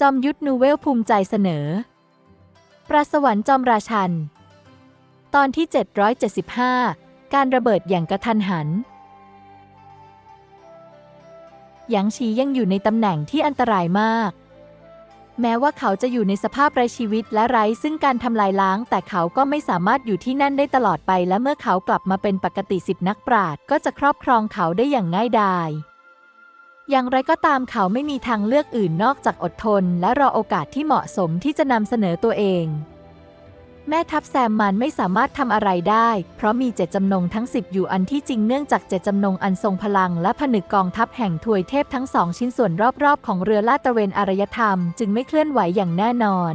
จอมยุทธนูเวลภูมิใจเสนอ ปราสวรรค์จอมราชัน ตอนที่ 775 การระเบิดอย่างกระทันหัน หยางชียังอยู่ในตำแหน่งที่อันตรายมาก แม้ว่าเขาจะอยู่ในสภาพไร้ชีวิตและไร้ซึ่งการทำลายล้าง แต่เขาก็ไม่สามารถอยู่ที่นั่นได้ตลอดไป และเมื่อเขากลับมาเป็นปกติสิบนักปราชญ์ก็จะครอบครองเขาได้อย่างง่ายดาย อย่างไรก็ตามเขาไม่มีทางเลือกอื่นนอกจากอดทน และรอโอกาสที่เหมาะสมที่จะนำเสนอตัวเอง แม่ทัพแซมมันไม่สามารถทำอะไรได้ เพราะมีเจตจำนงทั้ง10อยู่อันที่จริงเนื่องจากเจตจำนงอันทรงพลังและผนึกกองทัพแห่งถวยเทพทั้งสองชิ้นส่วนรอบๆ ของเรือลาดตระเวนอารยธรรม จึงไม่เคลื่อนไหวอย่างแน่นอน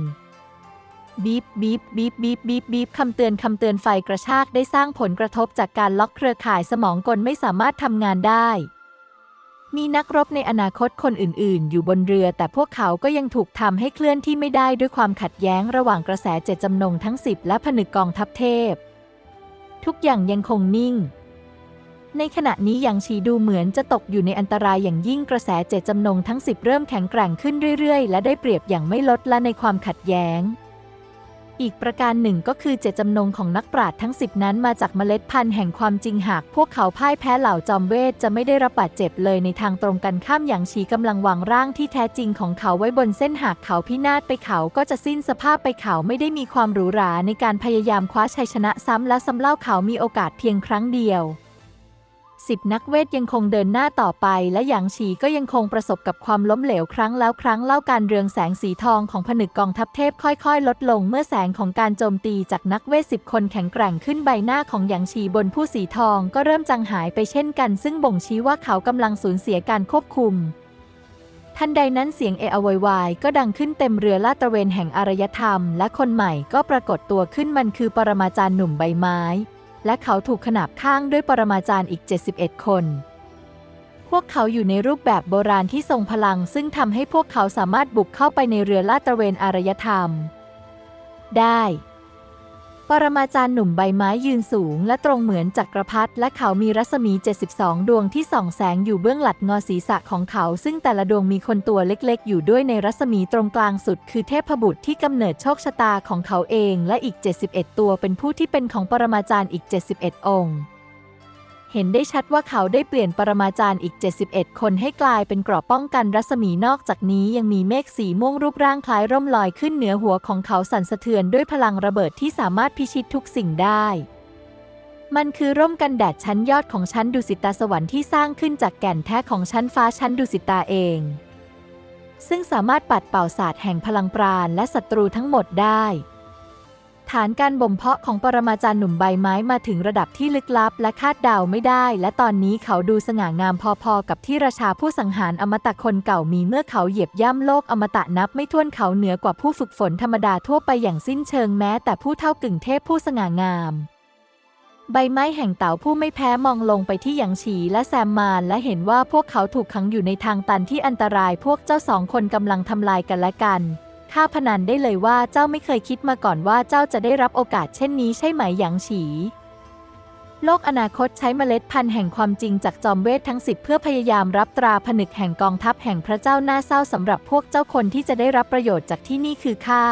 บีบบีบบีบบีบบีบบีบคำเตือนคำเตือนไฟกระชากได้สร้างผลกระทบจากการล็อกเครือข่ายสมองกลไม่สามารถทำงานได้ มีนักรบในอนาคตคนอื่น ๆ อยู่บนเรือ แต่พวกเขาก็ยังถูกทำให้เคลื่อนที่ไม่ได้ด้วยความขัดแย้งระหว่างกระแสเจตจำนงทั้งสิบและผนึกกองทัพเทพ ทุกอย่างยังคงนิ่ง ในขณะนี้ยางชีดูเหมือนจะตกอยู่ในอันตรายอย่างยิ่งกระแสเจตจำนงทั้งสิบเริ่มแข็งแกร่งขึ้นเรื่อย ๆ และได้เปรียบอย่างไม่ลดละในความขัดแย้ง อีกประการหนึ่งก็คือเจตจำนงของนักปราชญ์ทั้งสิบนั้นมาจากเมล็ดพันธุ์แห่งความจริงหาก พวกเขาพ่ายแพ้เหล่าจอมเวทจะไม่ได้รับบาดเจ็บเลยในทางตรงกันข้ามอย่างชีกำลังวางร่างที่แท้จริงของเขาไว้บนเส้นหากเขาพินาศไปเขาก็จะสิ้นสภาพไปเขาไม่ได้มีความหรูหราในการพยายามคว้าชัยชนะซ้ำและซ้ำเล่าเขามีโอกาสเพียงครั้งเดียว สิบนักเวทยังคงเดินหน้าต่อไป และหยางฉีก็ยังคงประสบกับความล้มเหลวครั้งแล้วครั้งเล่าการเรืองแสงสีทองของผนึกกองทัพเทพค่อยๆ ลดลงเมื่อแสงของการโจมตีจากนักเวทสิบคนแข็งแกร่งขึ้นใบหน้าของหยางฉีบนผู้สีทองก็เริ่มจางหายไปเช่นกัน ซึ่งบ่งชี้ว่าเขากำลังสูญเสียการควบคุมทันใดนั้นเสียงเออวยวายก็ดังขึ้นเต็มเรือลาดตระเวนแห่งอารยธรรม และคนใหม่ก็ปรากฏตัวขึ้นมันคือปรมาจารย์หนุ่มใบไม้ และเขาถูกขนาบข้างด้วยปรมาจารย์อีก 71 คน พวกเขาอยู่ในรูปแบบโบราณที่ทรงพลัง ซึ่งทำให้พวกเขาสามารถบุกเข้าไปในเรือลาดตระเวนอารยธรรม ได้ ปรมาจารย์หนุ่มใบไม้ยืนสูงและตรงเหมือนจักรพรรดิและเขามีรัศมี 72 ดวงที่ส่องแสงอยู่เบื้องหลัดงอศีรษะของเขา ซึ่งแต่ละดวงมีคนตัวเล็กๆ อยู่ด้วยในรัศมีตรงกลางสุด คือเทพบุตรที่กำเนิดโชคชะตาของเขาเอง และอีก 71 ตัวเป็นผู้ที่เป็นของปรมาจารย์อีก 71 องค์ เห็นได้ชัดว่าเขาได้เปลี่ยนปรมาจารย์อีก 71 คนให้กลายเป็นเกราะป้องกันรัศมีนอกจากนี้ยังมีเมฆสีม่วงรูปร่างคล้ายร่มลอยขึ้นเหนือหัวของเขาสั่นสะเทือนด้วยพลังระเบิดที่สามารถพิชิตทุกสิ่งได้ มันคือร่มกันแดดชั้นยอดของชั้นดุสิตาสวรรค์ที่สร้างขึ้นจากแก่นแท้ของชั้นฟ้าชั้นดุสิตาเอง ซึ่งสามารถปัดเป่าศาสตร์แห่งพลังปราณและศัตรูทั้งหมดได้ ฐานการบ่มเพาะของปรมาจารย์หนุ่มใบไม้มาถึงระดับที่ลึกลับและคาดเดาไม่ได้ และตอนนี้เขาดูสง่างามพอๆ กับที่ราชาผู้สังหารอมตะคนเก่ามีเมื่อเขาเหยียบย่ำโลกอมตะนับไม่ถ้วนเขาเหนือกว่าผู้ฝึกฝนธรรมดาทั่วไปอย่างสิ้นเชิงแม้แต่ผู้เท่ากึ่งเทพผู้สง่างามใบไม้แห่งเต่าผู้ไม่แพ้มองลงไปที่หยางฉีและแซมมาน และเห็นว่าพวกเขาถูกขังอยู่ในทางตันที่อันตรายพวกเจ้าสองคนกำลังทำลายกันและกัน ข้าพนันได้เลยว่าเจ้าไม่เคยคิดมาก่อนว่าเจ้าจะได้รับโอกาสเช่นนี้ใช่ไหมหยางฉี โลกอนาคตใช้เมล็ดพันธุ์แห่งความจริงจากจอมเวททั้งสิบเพื่อพยายามรับตราผนึกแห่งกองทัพแห่งพระเจ้าหน้าเศร้าสำหรับพวกเจ้าคนที่จะได้รับประโยชน์จากที่นี่คือข้า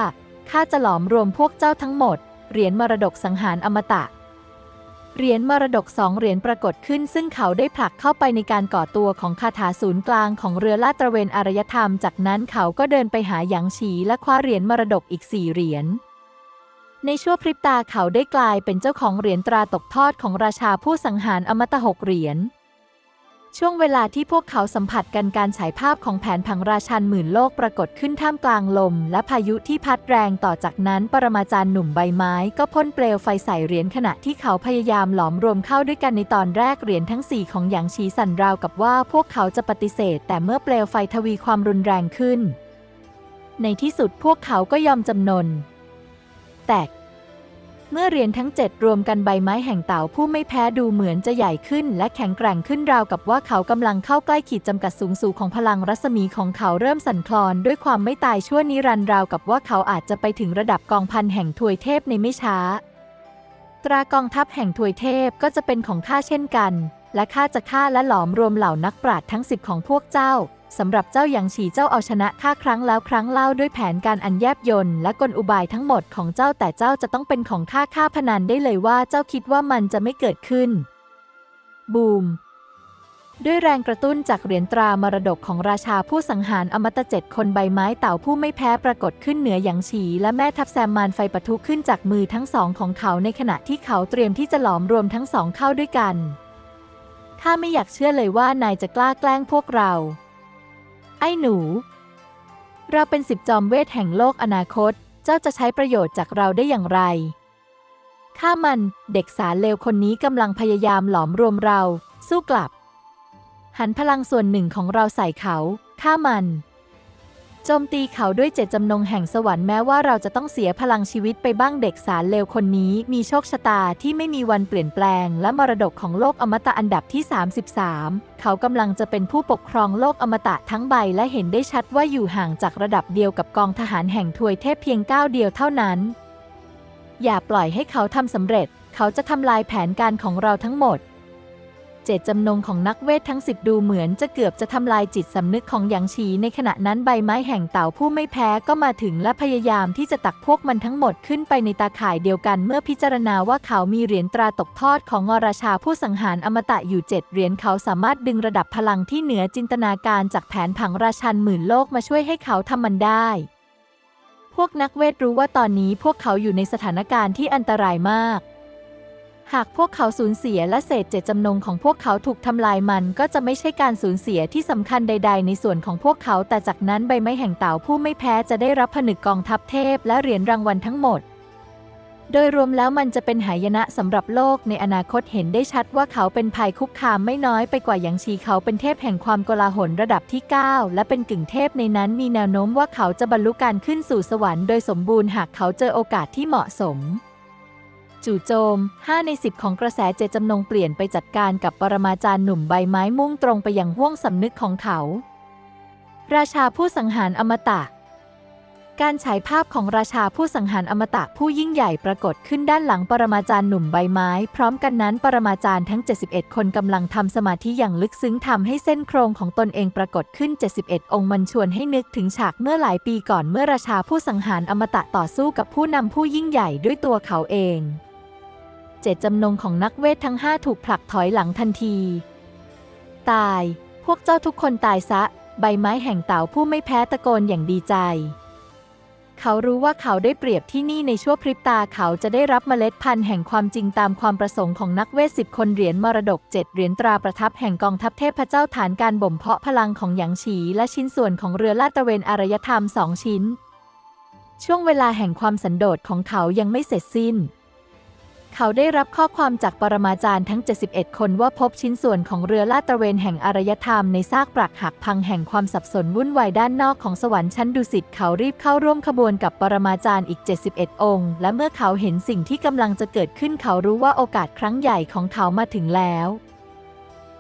ข้าจะหลอมรวมพวกเจ้าทั้งหมด เหรียญมรดกสังหารอมตะ เหรียญมรดกสองเหรียญปรากฏขึ้น ซึ่งเขาได้ผลักเข้าไปในการก่อตัวของคาถาศูนย์กลางของเรือลาดตระเวนอารยธรรม จากนั้นเขาก็เดินไปหาหยางฉีและคว้าเหรียญมรดกอีกสี่เหรียญในชั่วพริบตาเขาได้กลายเป็นเจ้าของเหรียญตราตกทอดของราชาผู้สังหารอมตะหกเหรียญ ช่วงเวลาที่พวกเขาสัมผัสกันการฉายภาพของแผนผังราชันหมื่นโลกปรากฏขึ้นท่ามกลางลม และพายุที่พัดแรงต่อจากนั้นปรมาจารย์หนุ่มใบไม้ ก็พ่นเปลวไฟใส่เหรียญขณะที่เขาพยายามหลอมรวมเข้าด้วยกันในตอนแรกเหรียญทั้งสี่ของหยางชีสันราวกับว่าพวกเขาจะปฏิเสธ แต่เมื่อเปลวไฟทวีความรุนแรงขึ้น ในที่สุดพวกเขาก็ยอมจำนน แต่ เมื่อเหรียญทั้งเจ็ดรวมกันใบไม้แห่งเต่าผู้ไม่แพ้ดูเหมือนจะใหญ่ขึ้น และแข็งแกร่งขึ้นราวกับว่าเขากำลังเข้าใกล้ขีดจำกัดสูงสูงของพลังรัศมีของเขาเริ่มสั่นคลอน ด้วยความไม่ตายชั่วนิรันดร์ราวกับว่าเขาอาจจะไปถึงระดับกองพันแห่งทวยเทพในไม่ช้า ตรากองทัพแห่งทวยเทพก็จะเป็นของข้าเช่นกัน และข้าจะฆ่าและหลอมรวมเหล่านักปราชญ์ทั้งสิบของพวกเจ้า สำหรับเจ้าหยางฉีเจ้าเอาชนะข้าครั้งแล้วครั้งเล่าด้วยแผนการอันแยบยลและกลอุบายทั้งหมดของเจ้าแต่เจ้าจะต้องเป็นของข้าข้าพนันได้เลยว่าเจ้าคิดว่ามันจะไม่เกิดขึ้น บูม ด้วยแรงกระตุ้นจากเหรียญตรามรดกของราชาผู้สังหารอมตะเจ็ดคนใบไม้เต่าผู้ไม่แพ้ปรากฏขึ้นเหนือหยางฉีและแม่ทัพแซมมานไฟปะทุขึ้นจากมือทั้งสองของเขาในขณะที่เขาเตรียมที่จะหลอมรวมทั้งสองเข้าด้วยกันข้าไม่อยากเชื่อเลยว่านายจะกล้าแกล้งพวกเรา ไอ้หนู เราเป็นสิบจอมเวทแห่งโลกอนาคต เจ้าจะใช้ประโยชน์จากเราได้อย่างไร ข้ามัน เด็กสาเลวคนนี้กำลังพยายามหลอมรวมเรา สู้กลับ หันพลังส่วนหนึ่งของเราใส่เขา ข้ามัน โจมตีเขาด้วยเจตจำนงแห่งสวรรค์แม้ว่าเราจะต้องเสียพลังชีวิตไปบ้างเด็กสารเลวคนนี้มีโชคชะตาที่ไม่มีวันเปลี่ยนแปลง และมรดกของโลกอมตะอันดับที่ 33 เขากำลังจะเป็นผู้ปกครองโลกอมตะทั้งใบและเห็นได้ชัดว่าอยู่ห่างจากระดับเดียวกับกองทหารแห่งทวยเทพเพียงก้าวเดียวเท่านั้น อย่าปล่อยให้เขาทำสำเร็จ เขาจะทำลายแผนการของเราทั้งหมด เจตจำนงของนักเวททั้งสิบดูเหมือนจะเกือบจะทำลายจิตสำนึกของหยางฉีในขณะนั้นใบไม้แห่งเต่าผู้ไม่แพ้ก็มาถึงและพยายามที่จะตักพวกมันทั้งหมดขึ้นไปในตาข่ายเดียวกันเมื่อพิจารณาว่าเขามีเหรียญตราตกทอดของงราชาผู้สังหารอมตะอยู่เจ็ดเหรียญเขาสามารถดึงระดับพลังที่เหนือจินตนาการจากแผนผังราชันหมื่นโลกมาช่วยให้เขาทำมันได้พวกนักเวทรู้ว่าตอนนี้พวกเขาอยู่ในสถานการณ์ที่อันตรายมาก หากพวกเขาสูญเสียและเศษเจตจำนงของพวกเขาถูกทำลายมันก็จะไม่ใช่การสูญเสียที่สำคัญใด ๆ ในส่วนของพวกเขาแต่จากนั้นใบไม้แห่งเต่าผู้ไม่แพ้จะได้รับผนึกกองทัพเทพและเหรียญรางวัลทั้งหมด โดยรวมแล้วมันจะเป็นหายนะสำหรับโลกในอนาคตเห็นได้ชัดว่าเขาเป็นภัยคุกคามไม่น้อยไปกว่าหยางชีเขาเป็นเทพแห่งความโกลาหลระดับที่ 9 และเป็นกึ่งเทพในนั้นมีแนวโน้มว่าเขาจะบรรลุการขึ้นสู่สวรรค์โดยสมบูรณ์หากเขาเจอโอกาสที่เหมาะสม จู่โจม 5 ใน 10 ของกระแสเจตจำนงเปลี่ยนไปจัดการกับปรมาจารย์หนุ่มใบไม้มุ่งตรงไปยังห้วงสำนึกของเขา ราชาผู้สังหารอมตะ การฉายภาพของราชาผู้สังหารอมตะผู้ยิ่งใหญ่ปรากฏขึ้นด้านหลังปรมาจารย์หนุ่มใบไม้ พร้อมกันนั้นปรมาจารย์ทั้ง 71 คนกำลังทำสมาธิอย่างลึกซึ้งทำให้เส้นโครงของตนเองปรากฏขึ้น 71 องค์มันชวนให้นึกถึงฉากเมื่อหลายปีก่อนเมื่อราชาผู้สังหารอมตะต่อสู้กับผู้นำผู้ยิ่งใหญ่ด้วยตัวเขาเอง เจตจำนงของนักเวททั้งห้าถูกผลักถอยหลังทันที ตาย พวกเจ้าทุกคนตายซะ ใบไม้แห่งเต่าผู้ไม่แพ้ตะโกนอย่างดีใจ เขารู้ว่าเขาได้เปรียบที่นี่ในชั่วพริบตาเขาจะได้รับเมล็ดพันธุ์แห่งความจริงตามความประสงค์ของนักเวทสิบคนเหรียญมรดกเจ็ดเหรียญตราประทับแห่งกองทัพเทพเจ้าฐานการบ่มเพาะพลังของหยางฉีและชิ้นส่วนของเรือลาดตระเวนอารยธรรมสองชิ้น ช่วงเวลาแห่งความสันโดษของเขายังไม่เสร็จสิ้น เขาได้รับข้อความจากปรมาจารย์ทั้ง 71 คนว่าพบชิ้นส่วนของเรือลาดตระเวนแห่งอารยธรรมในซากปรักหักพังแห่งความสับสนวุ่นวายด้านนอกของสวรรค์ชั้นดุสิตเขารีบเข้าร่วมขบวนกับปรมาจารย์อีก 71 องค์ และเมื่อเขาเห็นสิ่งที่กำลังจะเกิดขึ้นเขารู้ว่าโอกาสครั้งใหญ่ของเขามาถึงแล้ว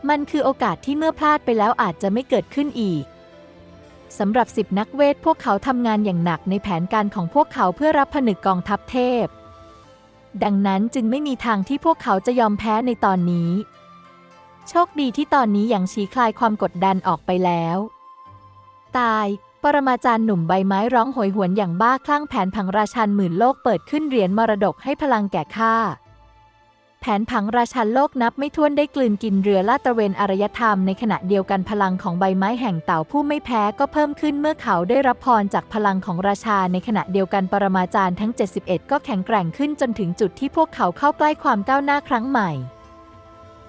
มันคือโอกาสที่เมื่อพลาดไปแล้วอาจจะไม่เกิดขึ้นอีกสำหรับสิบนักเวทพวกเขาทำงานอย่างหนักในแผนการของพวกเขาเพื่อรับผนึกกองทัพเทพ ดังนั้นจึงไม่มีทางที่พวกเขาจะยอมแพ้ในตอนนี้ โชคดีที่ตอนนี้อย่างชีคลายความกดดันออกไปแล้ว ตาย ปรมาจารย์หนุ่มใบไม้ร้องโหยหวนอย่างบ้าคลั่งแผนผังราชันหมื่นโลกเปิดขึ้นเหรียญมรดกให้พลังแก่ข้า แผนผังราชันโลกนับไม่ถ้วนได้กลืนกินเรือลาดตระเวนอารยธรรมในขณะเดียวกันพลังของใบไม้แห่งเต่าผู้ไม่แพ้ก็เพิ่มขึ้นเมื่อเขาได้รับพรจากพลังของราชาในขณะเดียวกันปรมาจารย์ทั้ง 71 ก็แข็งแกร่งขึ้นจนถึงจุดที่พวกเขาเข้าใกล้ความก้าวหน้าครั้งใหม่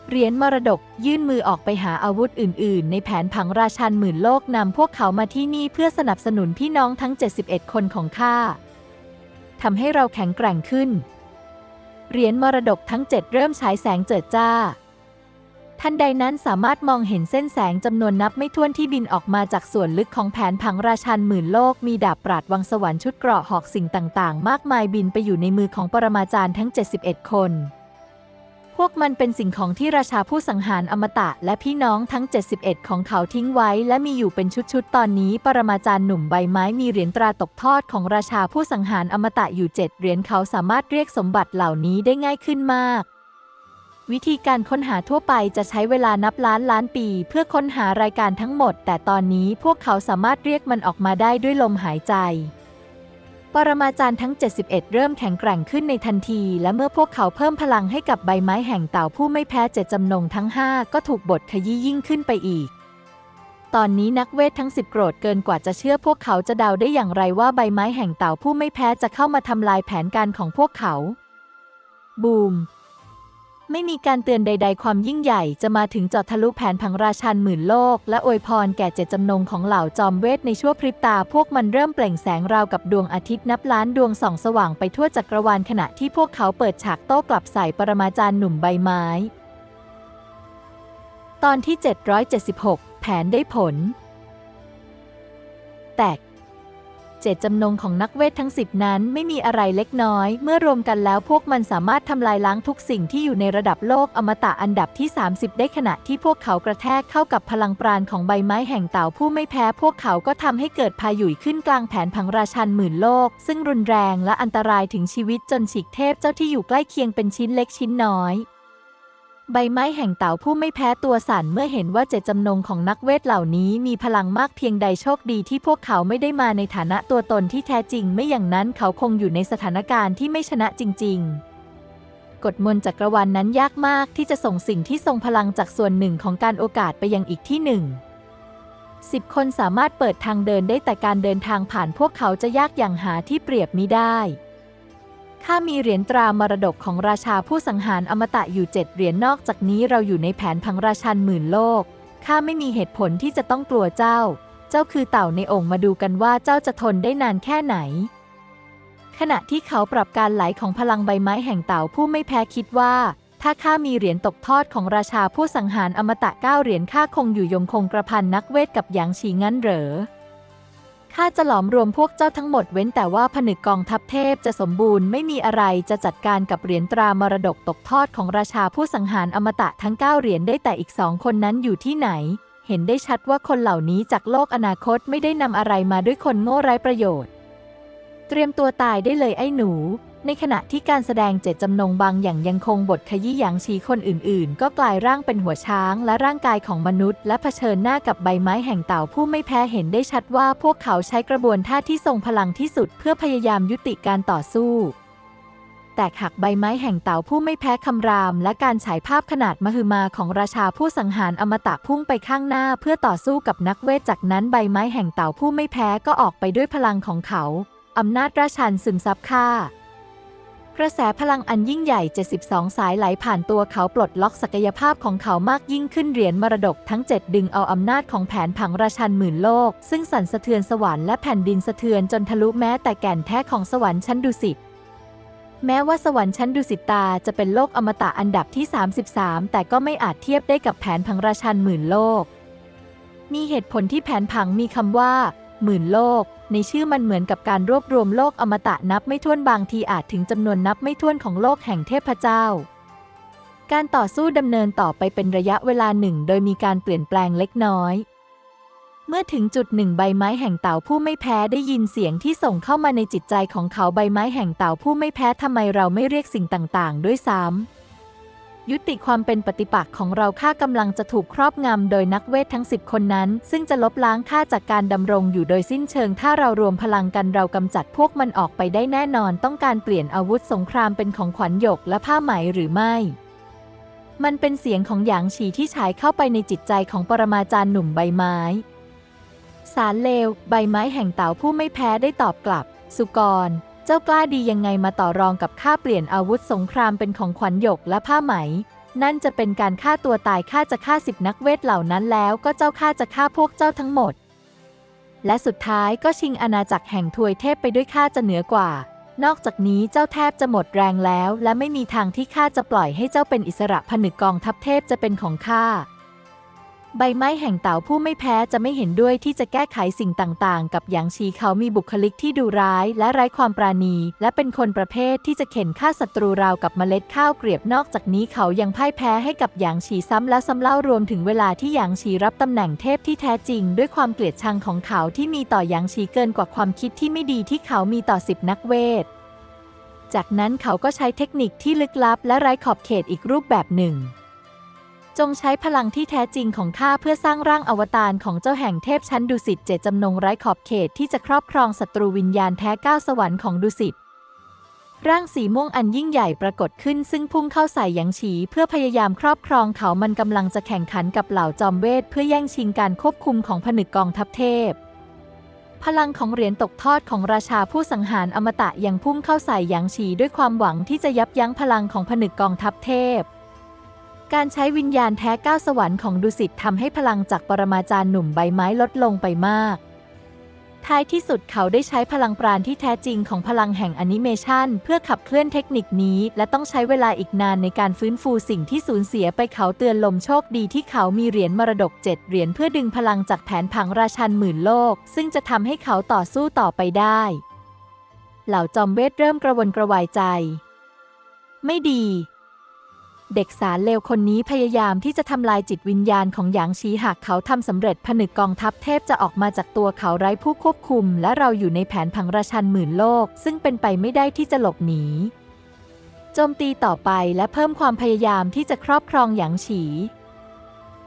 เหรียญมรดกยื่นมือออกไปหาอาวุธอื่น ๆ ในแผนผังราชันหมื่นโลกนำพวกเขามาที่นี่เพื่อสนับสนุนพี่น้องทั้ง 71 คนของข้าทำให้เราแข็งแกร่งขึ้น เหรียญมรดกทั้งเจ็ดเริ่มฉายแสงเจิดจ้า ทันใดนั้นสามารถมองเห็นเส้นแสงจำนวนนับไม่ถ้วนที่บินออกมาจากส่วนลึกของแผนผังราชันหมื่นโลก มีดาบปราดวังสวรรค์ชุดเกราะหอกสิ่งต่าง ๆ มากมายบินไปอยู่ในมือของปรมาจารย์ทั้ง 71 คน พวกมันเป็นสิ่งของที่ราชาผู้สังหารอมตะและพี่น้องทั้ง 71 ของเขาทิ้งไว้ และมีอยู่เป็นชุดๆ ตอนนี้ ปรมาจารย์หนุ่มใบไม้มีเหรียญตราตกทอดของราชาผู้สังหารอมตะอยู่ 7 เหรียญเขาสามารถเรียกสมบัติเหล่านี้ได้ง่ายขึ้นมาก วิธีการค้นหาทั่วไปจะใช้เวลานับล้านล้านปี เพื่อค้นหารายการทั้งหมด แต่ตอนนี้พวกเขาสามารถเรียกมันออกมาได้ด้วยลมหายใจ ปรมาจารย์ทั้ง 71 เริ่มแข็งแกร่งขึ้นในทันที และเมื่อพวกเขาเพิ่มพลังให้กับใบไม้แห่งเต่าผู้ไม่แพ้เจ็ดจำนงทั้ง 5 ก็ถูกบทขยี้ยิ่งขึ้นไปอีก ตอนนี้นักเวททั้ง 10 โกรธเกินกว่าจะเชื่อพวกเขาจะเดาได้อย่างไรว่าใบไม้แห่งเต่าผู้ไม่แพ้จะเข้ามาทำลายแผนการของพวกเขา บูม ไม่มีการเตือนใด ๆ ความยิ่งใหญ่จะมาถึงจอดทะลุแผนผังราชันหมื่นโลก และอวยพรแก่เจตจำนงของเหล่าจอมเวทในชั่วพริบตา พวกมันเริ่มเปล่งแสงราวกับดวงอาทิตย์นับล้านดวงส่องสว่างไปทั่วจักรวาลขณะที่พวกเขาเปิดฉากโต้กลับใส่ปรมาจารย์หนุ่มใบไม้ ตอนที่ 776 แผนได้ผล แตก เจตจำนงของนักเวททั้งสิบนั้นไม่มีอะไรเล็กน้อย เมื่อรวมกันแล้วพวกมันสามารถทำลายล้างทุกสิ่งที่อยู่ในระดับโลกอมตะอันดับที่ 30 ได้ขณะที่พวกเขากระแทกเข้ากับพลังปราณของใบไม้แห่งเต่าผู้ไม่แพ้พวกเขาก็ทำให้เกิดพายุขึ้นกลางแผนพังราชันหมื่นโลก ซึ่งรุนแรงและอันตรายถึงชีวิตจนฉีกเทพเจ้าที่อยู่ใกล้เคียงเป็นชิ้นเล็กชิ้นน้อย ใบไม้แห่งเต่าผู้ไม่แพ้ตัวสั่นเมื่อเห็นว่าเจตจำนงของนักเวทเหล่านี้มีพลังมากเพียงใดโชคดีที่พวกเขาไม่ได้มาในฐานะตัวตนที่แท้จริง ไม่อย่างนั้นเขาคงอยู่ในสถานการณ์ที่ไม่ชนะจริง ๆ กฎมนต์จักรวาลนนั้นยากมากที่จะส่งสิ่งที่ทรงพลังจากส่วนหนึ่งของการโอกาสไปยังอีกที่หนึ่งสิบคนสามารถเปิดทางเดินได้แต่การเดินทางผ่านพวกเขาจะยากอย่างหาที่เปรียบมิได้ ข้ามีเหรียญตรามรดกของราชาผู้สังหารอมตะอยู่เจ็ดเหรียญนอกจากนี้เราอยู่ในแผนพังราชันหมื่นโลก ข้าไม่มีเหตุผลที่จะต้องกลัวเจ้า เจ้าคือเต่าในองค์มาดูกันว่าเจ้าจะทนได้นานแค่ไหน ขณะที่เขาปรับการไหลของพลังใบไม้แห่งเต่าผู้ไม่แพ้คิดว่า ถ้าข้ามีเหรียญตกทอดของราชาผู้สังหารอมตะเก้าเหรียญข้าคงอยู่ยงคงกระพันนักเวทกับหยางฉีงั้นเหรอ ข้าจะหลอมรวมพวกเจ้าทั้งหมดเว้นแต่ว่าผนึกกองทัพเทพจะสมบูรณ์ไม่มีอะไรจะจัดการกับเหรียญตรามรดกตกทอดของราชาผู้สังหารอมตะทั้ง 9 เหรียญได้แต่อีกสองคนนั้นอยู่ที่ไหน เห็นได้ชัดว่าคนเหล่านี้จากโลกอนาคตไม่ได้นำอะไรมาด้วยคนโง่ไร้ประโยชน์ เตรียมตัวตายได้เลยไอ้หนู ในขณะที่การแสดงเจตจำนงบางอย่างยังคงบทขยี้หยางชีคนอื่นๆ ก็กลายร่างเป็นหัวช้างและร่างกายของมนุษย์ และเผชิญหน้ากับใบไม้แห่งเต่าผู้ไม่แพ้เห็นได้ชัดว่าพวกเขาใช้กระบวนท่าที่ทรงพลังที่สุดเพื่อพยายามยุติการต่อสู้ แต่หักใบไม้แห่งเต่าผู้ไม่แพ้คำราม และการฉายภาพขนาดมหึมาของราชาผู้สังหารอมตะพุ่งไปข้างหน้าเพื่อต่อสู้กับนักเวทจากนั้นใบไม้แห่งเต่าผู้ไม่แพ้ก็ออกไปด้วยพลังของเขาอำนาจราชันซึมซับค่า กระแสพลังอันยิ่งใหญ่ 72 สายไหลผ่านตัวเขาปลดล็อกศักยภาพของเขามากยิ่งขึ้นเหรียญมรดกทั้ง 7 ดึงเอาอำนาจของแผนผังราชันหมื่นโลก ซึ่งสั่นสะเทือนสวรรค์และแผ่นดินสะเทือนจนทะลุแม้แต่แก่นแท้ของสวรรค์ชั้นดุสิตแม้ว่าสวรรค์ชั้นดุสิตาจะเป็นโลกอมตะอันดับที่ 33 แต่ก็ไม่อาจเทียบได้กับแผนผังราชันหมื่นโลก มีเหตุผลที่แผนผังมีคำว่า หมื่นโลก ในชื่อมันเหมือนกับการรวบรวมโลกอมตะนับไม่ถ้วนบางทีอาจถึงจำนวนนับไม่ถ้วนของโลกแห่งเทพเจ้า การต่อสู้ดำเนินต่อไปเป็นระยะเวลาหนึ่ง โดยมีการเปลี่ยนแปลงเล็กน้อย เมื่อถึงจุดหนึ่งใบไม้แห่งเต่าผู้ไม่แพ้ได้ยินเสียงที่ส่งเข้ามาในจิตใจของเขาใบไม้แห่งเต่าผู้ไม่แพ้ทำไมเราไม่เรียกสิ่งต่าง ๆ ด้วยซ้ำ ยุติความเป็นปฏิปักษ์ของเราข้ากำลังจะถูกครอบงำโดยนักเวททั้งสิบคนนั้น ซึ่งจะลบล้างข้าจากการดำรงอยู่โดยสิ้นเชิง ถ้าเรารวมพลังกันเรากำจัดพวกมันออกไปได้แน่นอน ต้องการเปลี่ยนอาวุธสงครามเป็นของขวัญหยกและผ้าไหมหรือไม่มันเป็นเสียงของหยางฉีที่ฉายเข้าไปในจิตใจของปรมาจารย์หนุ่มใบไม้ สารเลว ใบไม้แห่งเต่าผู้ไม่แพ้ได้ตอบกลับ สุกร เจ้ากล้าดียังไงมาต่อรองกับข้าเปลี่ยนอาวุธสงครามเป็นของขวัญหยกและผ้าไหม นั่นจะเป็นการฆ่าตัวตายข้าจะฆ่าสิบนักเวทเหล่านั้นแล้วก็เจ้าข้าจะฆ่าพวกเจ้าทั้งหมด และสุดท้ายก็ชิงอาณาจักรแห่งทวยเทพไปด้วยข้าจะเหนือกว่า นอกจากนี้เจ้าแทบจะหมดแรงแล้ว และไม่มีทางที่ข้าจะปล่อยให้เจ้าเป็นอิสระผนึกกองทัพเทพจะเป็นของข้า ใบไม้แห่งเต่าผู้ไม่แพ้จะไม่เห็นด้วยที่จะแก้ไขสิ่งต่างๆ กับหยางชีเขามีบุคลิกที่ดุร้ายและไร้ความปราณี และเป็นคนประเภทที่จะเข็นฆ่าศัตรูราวกับเมล็ดข้าวเกลียบนอกจากนี้เขายังพ่ายแพ้ให้กับหยางชีซ้ำแล้วซ้ำเล่ารวมถึงเวลาที่หยางชีรับตำแหน่งเทพที่แท้จริง ด้วยความเกลียดชังของเขาที่มีต่อหยางชีเกินกว่าความคิดที่ไม่ดีที่เขามีต่อสิบนักเวท จากนั้นเขาก็ใช้เทคนิคที่ลึกลับและไร้ขอบเขตอีกรูปแบบหนึ่ง จงใช้พลังที่แท้จริงของข้าเพื่อสร้างร่างอวตารของเจ้าแห่งเทพชั้นดุสิตเจตจำนงไร้ขอบเขตที่จะครอบครองศัตรูวิญญาณแท้ก้าวสวรรค์ของดุสิตร่างสีม่วงอันยิ่งใหญ่ปรากฏขึ้นซึ่งพุ่งเข้าใส่หยางฉีเพื่อพยายามครอบครองเขามันกำลังจะแข่งขันกับเหล่าจอมเวทเพื่อแย่งชิงการควบคุมของผนึกกองทัพเทพ พลังของเหรียญตกทอดของราชาผู้สังหารอมตะยังพุ่งเข้าใส่หยางฉีด้วยความหวังที่จะยับยั้งพลังของผนึกกองทัพเทพ การใช้วิญญาณแท้ก้าวสวรรค์ของดุสิตทำให้พลังจากปรมาจารย์หนุ่มใบไม้ลดลงไปมาก ท้ายที่สุดเขาได้ใช้พลังปราณที่แท้จริงของพลังแห่งแอนิเมชันเพื่อขับเคลื่อนเทคนิคนี้ และต้องใช้เวลาอีกนานในการฟื้นฟูสิ่งที่สูญเสียไปเขาเตือนลมโชคดีที่เขามีเหรียญมรดกเจ็ดเหรียญเพื่อดึงพลังจากแผนผังราชันหมื่นโลก ซึ่งจะทำให้เขาต่อสู้ต่อไปได้ เหล่าจอมเวทเริ่มกระวนกระวายใจ ไม่ดี เด็กสารเลวคนนี้พยายามที่จะทำลายจิตวิญญาณของหยางชีหากเขาทำสำเร็จผนึกกองทัพเทพจะออกมาจากตัวเขาไร้ผู้ควบคุม และเราอยู่ในแผนพังราชันหมื่นโลก ซึ่งเป็นไปไม่ได้ที่จะหลบหนีโจมตีต่อไปและเพิ่มความพยายามที่จะครอบครองหยางฉี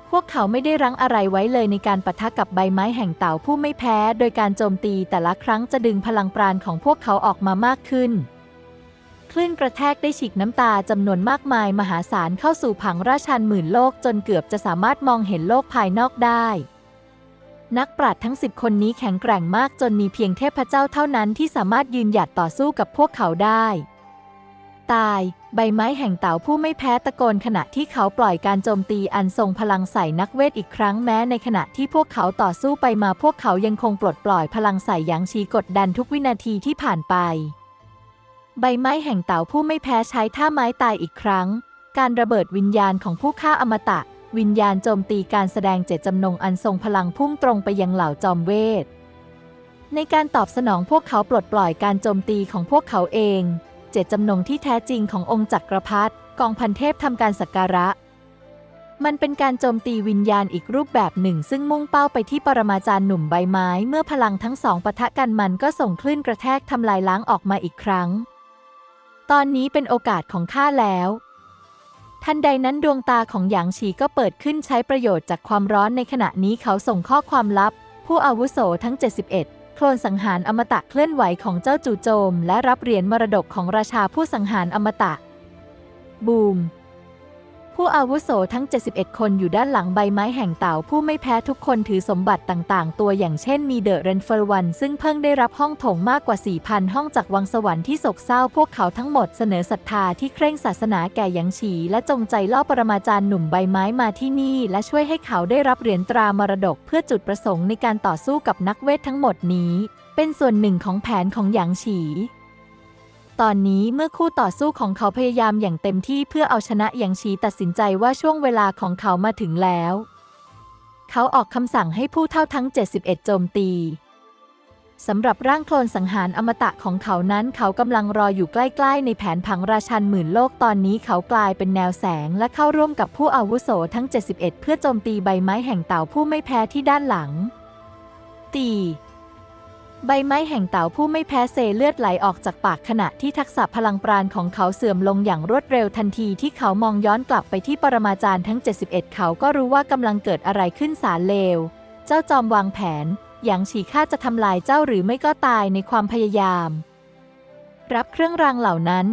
พวกเขาไม่ได้รั้งอะไรไว้เลยในการปะทะกับใบไม้แห่งเต่าผู้ไม่แพ้ โดยการโจมตีแต่ละครั้งจะดึงพลังปราณของพวกเขาออกมามากขึ้น ลื่นกระแทกได้ฉีกน้ำตาจำนวนมากมายมหาศาลเข้าสู่ผังราชันหมื่นโลกจนเกือบจะสามารถมองเห็นโลกภายนอกได้ นักปราชญ์ทั้งสิบคนนี้แข็งแกร่งมากจนมีเพียงเทพเจ้าเท่านั้นที่สามารถยืนหยัดต่อสู้กับพวกเขาได้ ตาย ใบไม้แห่งเต่าผู้ไม่แพ้ตะโกนขณะที่เขาปล่อยการโจมตีอันทรงพลังใส่นักเวทอีกครั้งแม้ในขณะที่พวกเขาต่อสู้ไปมาพวกเขายังคงปลดปล่อยพลังใส่หยางชีกดดันทุกวินาทีที่ผ่านไป ใบไม้แห่งเต่าผู้ไม่แพ้ใช้ท่าไม้ตายอีกครั้ง การระเบิดวิญญาณของผู้ฆ่าอมตะ วิญญาณโจมตีการแสดงเจตจำนงอันทรงพลังพุ่งตรงไปยังเหล่าจอมเวท ในการตอบสนองพวกเขาปลดปล่อยการโจมตีของพวกเขาเอง เจตจำนงที่แท้จริงขององค์จักรพรรดิกองพันเทพทำการสักการะ มันเป็นการโจมตีวิญญาณอีกรูปแบบหนึ่ง ซึ่งมุ่งเป้าไปที่ปรมาจารย์หนุ่มใบไม้ เมื่อพลังทั้งสองปะทะกันมันก็ส่งคลื่นกระแทกทำลายล้างออกมาอีกครั้ง ตอนนี้เป็นโอกาสของข้าแล้ว ทันใดนั้นดวงตาของหยางฉีก็เปิดขึ้นใช้ประโยชน์จากความร้อนในขณะนี้เขาส่งข้อความลับ ผู้อาวุโสทั้ง 71 โคลนสังหารอมตะเคลื่อนไหวของเจ้าจู่โจม และรับเหรียญมรดกของราชาผู้สังหารอมตะ บูม ผู้อาวุโสทั้ง 71 คนอยู่ด้านหลังใบไม้แห่งเต่าผู้ไม่แพ้ทุกคนถือสมบัติต่างๆ ตัวอย่างเช่นมีเดอะเรนเฟอร์วันซึ่งเพิ่งได้รับห้องโถงมากกว่า 4,000 ห้องจากวังสวรรค์ที่โศกเศร้าพวกเขาทั้งหมดเสนอศรัทธาที่เคร่งศาสนาแก่หยังฉี และจงใจล่อปรมาจารย์หนุ่มใบไม้มาที่นี่ และช่วยให้เขาได้รับเหรียญตรามรดกเพื่อจุดประสงค์ในการต่อสู้กับนักเวททั้งหมดนี้ เป็นส่วนหนึ่งของแผนของหยางฉี ตอนนี้เมื่อคู่ต่อสู้ของเขาพยายามอย่างเต็มที่เพื่อเอาชนะหยางชีตัดสินใจว่าช่วงเวลาของเขามาถึงแล้ว เขาออกคำสั่งให้ผู้เท่าทั้ง 71 โจมตีสำหรับร่างโคลนสังหารอมตะของเขานั้นเขากำลังรออยู่ใกล้ๆ ในแผนผังราชันหมื่นโลกตอนนี้เขากลายเป็นแนวแสงและเข้าร่วมกับผู้อาวุโสทั้ง 71 เพื่อโจมตีใบไม้แห่งเต่าผู้ไม่แพ้ที่ด้านหลัง ตี ใบไม้แห่งเต่าผู้ไม่แพ้เซเลือดไหลออกจากปากขณะที่ทักษะพลังปราณของเขาเสื่อมลงอย่างรวดเร็วทันทีที่เขามองย้อนกลับไปที่ปรมาจารย์ทั้ง 71 เขาก็รู้ว่ากำลังเกิดอะไรขึ้นสารเลว เจ้าจอมวางแผน อย่างฉีข้าจะทำลายเจ้าหรือไม่ก็ตายในความพยายาม รับเครื่องรางเหล่านั้น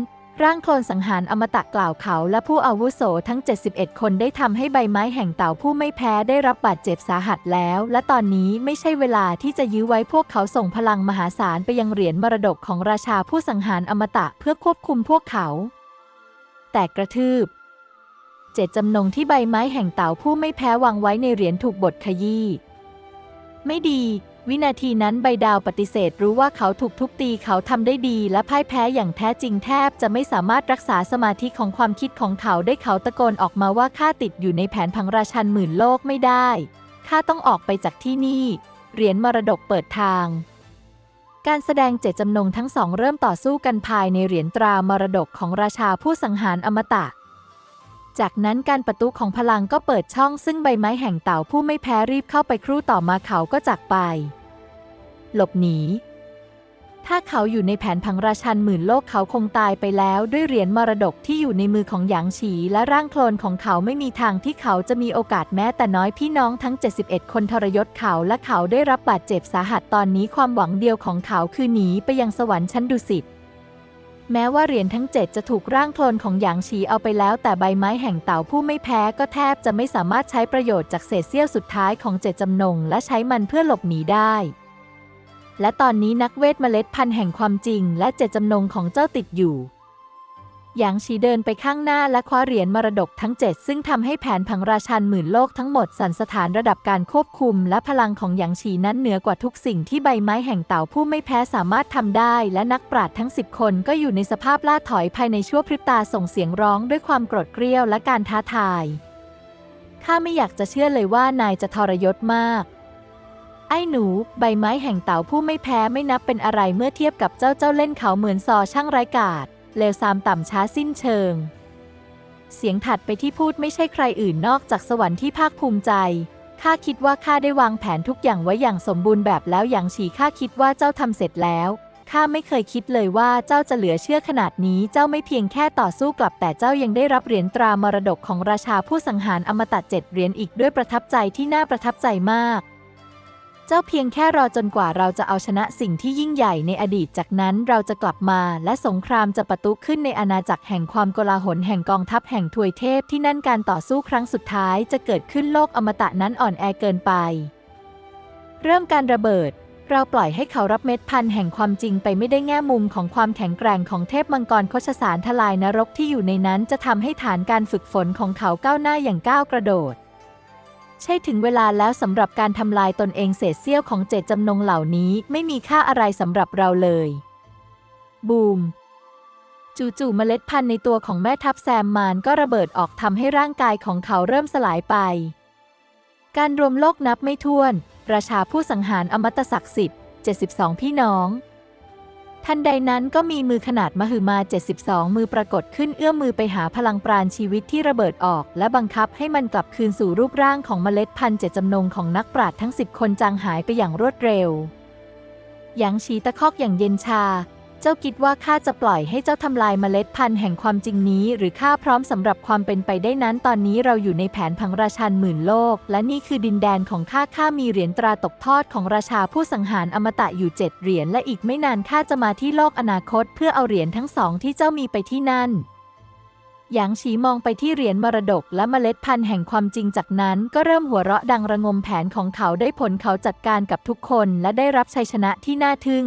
ร่างโคลนสังหารอมตะกล่าวเขาและผู้อาวุโสทั้ง 71 คนได้ทำให้ใบไม้แห่งเต่าผู้ไม่แพ้ได้รับบาดเจ็บสาหัสแล้ว และตอนนี้ไม่ใช่เวลาที่จะยื้อไว้พวกเขาส่งพลังมหาศาลไปยังเหรียญมรดกของราชาผู้สังหารอมตะเพื่อควบคุมพวกเขา แต่กระทืบเจตจำนงที่ใบไม้แห่งเต่าผู้ไม่แพ้วางไว้ในเหรียญถูกบทขยี้ไม่ดี วินาทีนั้นใบดาวปฏิเสธรู้ว่าเขาถูกทุบตีเขาทำได้ดีและพ่ายแพ้อย่างแท้จริงแทบจะไม่สามารถรักษาสมาธิของความคิดของเขาได้เขาตะโกนออกมาว่าข้าติดอยู่ในแผนพังราชันหมื่นโลกไม่ได้ข้าต้องออกไปจากที่นี่ เหรียญมรดกเปิดทาง การแสดงเจตจำนงทั้งสองเริ่มต่อสู้กันภายในเหรียญตรามรดกของราชาผู้สังหารอมตะ จากนั้นการประตูของพลังก็เปิดช่องซึ่งใบไม้แห่งเต่าผู้ไม่แพ้รีบเข้าไปครู่ต่อมาเขาก็จากไป หลบหนี ถ้าเขาอยู่ในแผนพังราชันหมื่นโลกเขาคงตายไปแล้วด้วยเหรียญมรดกที่อยู่ในมือของหยางฉีและร่างโคลนของเขาไม่มีทางที่เขาจะมีโอกาสแม้แต่น้อยพี่น้องทั้ง 71 คนทรยศเขาและเขาได้รับบาดเจ็บสาหัสตอนนี้ความหวังเดียวของเขาคือหนีไปยังสวรรค์ชั้นดุสิต แม้ว่าเหรียญทั้ง 7 จะถูกร่างโคลนของหยางฉีเอาไปแล้ว แต่ใบไม้แห่งเต่าผู้ไม่แพ้ก็แทบจะไม่สามารถใช้ประโยชน์จากเศษเสี้ยวสุดท้ายของเจ็ดจำนง และใช้มันเพื่อหลบหนีได้ และตอนนี้นักเวทเมล็ดพันธุ์แห่งความจริง และเจ็ดจำนงของเจ้าติดอยู่ หยางฉีเดินไปข้างหน้าและคว้าเหรียญมรดกทั้ง 7 ซึ่งทำให้แผนผังราชันหมื่นโลกทั้งหมดสั่นสถานระดับการควบคุม และพลังของหยางฉีนั้นเหนือกว่าทุกสิ่งที่ใบไม้แห่งเต่าผู้ไม่แพ้สามารถทำได้ และนักปราชญ์ทั้ง 10 คนก็อยู่ในสภาพล่าถอยภายในชั่วพริบตาส่งเสียงร้องด้วยความโกรธเกรี้ยวและการท้าทาย ข้าไม่อยากจะเชื่อเลยว่านายจะทรยศมากไอ้หนู ใบไม้แห่งเต่าผู้ไม่แพ้ไม่นับเป็นอะไรเมื่อเทียบกับเจ้าเจ้าเล่นเขาเหมือนซอช่างไร้กาจ เลวซามต่ำช้าสิ้นเชิง เสียงถัดไปที่พูดไม่ใช่ใครอื่นนอกจากสวรรค์ที่ภาคภูมิใจข้าคิดว่าข้าได้วางแผนทุกอย่างไว้อย่างสมบูรณ์แบบแล้วอย่างฉีข้าคิดว่าเจ้าทำเสร็จแล้วข้าไม่เคยคิดเลยว่าเจ้าจะเหลือเชื่อขนาดนี้ เจ้าไม่เพียงแค่ต่อสู้กลับ แต่เจ้ายังได้รับเหรียญตรามรดกของราชาผู้สังหารอมตะเจ็ดเหรียญอีกด้วยประทับใจที่น่าประทับใจมาก เจ้าเพียงแค่รอจนกว่าเราจะเอาชนะสิ่งที่ยิ่งใหญ่ในอดีตจากนั้นเราจะกลับมา และสงครามจะปะทุขึ้นในอาณาจักรแห่งความโกลาหลแห่งกองทัพแห่งทวยเทพที่นั่นการต่อสู้ครั้งสุดท้ายจะเกิดขึ้นโลกอมตะนั้นอ่อนแอเกินไป เริ่มการระเบิด เราปล่อยให้เขารับเม็ดพันธุ์แห่งความจริงไปไม่ได้แง่มุมของความแข็งแกร่งของเทพมังกรโคชสารทลายนรกที่อยู่ในนั้นจะทำให้ฐานการฝึกฝนของเขาก้าวหน้าอย่างก้าวกระโดด ใช่ถึงเวลาแล้วสำหรับการทำลายตนเองเศษเสี้ยวของเจตจำนงเหล่านี้ไม่มีค่าอะไรสำหรับเราเลย บูม จู่ๆเมล็ดพันธุ์ในตัวของแม่ทัพแซมมานก็ระเบิดออกทำให้ร่างกายของเขาเริ่มสลายไป การรวมโลกนับไม่ถ้วน ราชาผู้สังหารอมตะศักดิ์สิทธิ์ 72 พี่น้อง ทันใดนั้นก็มีมือขนาดมหึมา 72 มือปรากฏขึ้นเอื้อมมือไปหาพลังปราณชีวิตที่ระเบิดออก และบังคับให้มันกลับคืนสู่รูปร่างของเมล็ดพันธุ์เจตจำนงของนักปราชญ์ทั้ง 10 คนจางหายไปอย่างรวดเร็วหยางชีตะคอกอย่างเย็นชา เจ้าคิดว่าข้าจะปล่อยให้เจ้าทำลายเมล็ดพันธุ์แห่งความจริงนี้ หรือข้าพร้อมสำหรับความเป็นไปได้นั้นตอนนี้เราอยู่ในแผนพังราชันหมื่นโลก และนี่คือดินแดนของข้าข้ามีเหรียญตราตกทอดของราชาผู้สังหารอมตะอยู่เจ็ดเหรียญและอีกไม่นานข้าจะมาที่โลกอนาคต เพื่อเอาเหรียญทั้งสองที่เจ้ามีไปที่นั่นหยางฉีมองไปที่เหรียญมรดกและเมล็ดพันธุ์แห่งความจริงจากนั้น ก็เริ่มหัวเราะดังระงมแผนของเขาได้ผลเขาจัดการกับทุกคน และได้รับชัยชนะที่น่าทึ่ง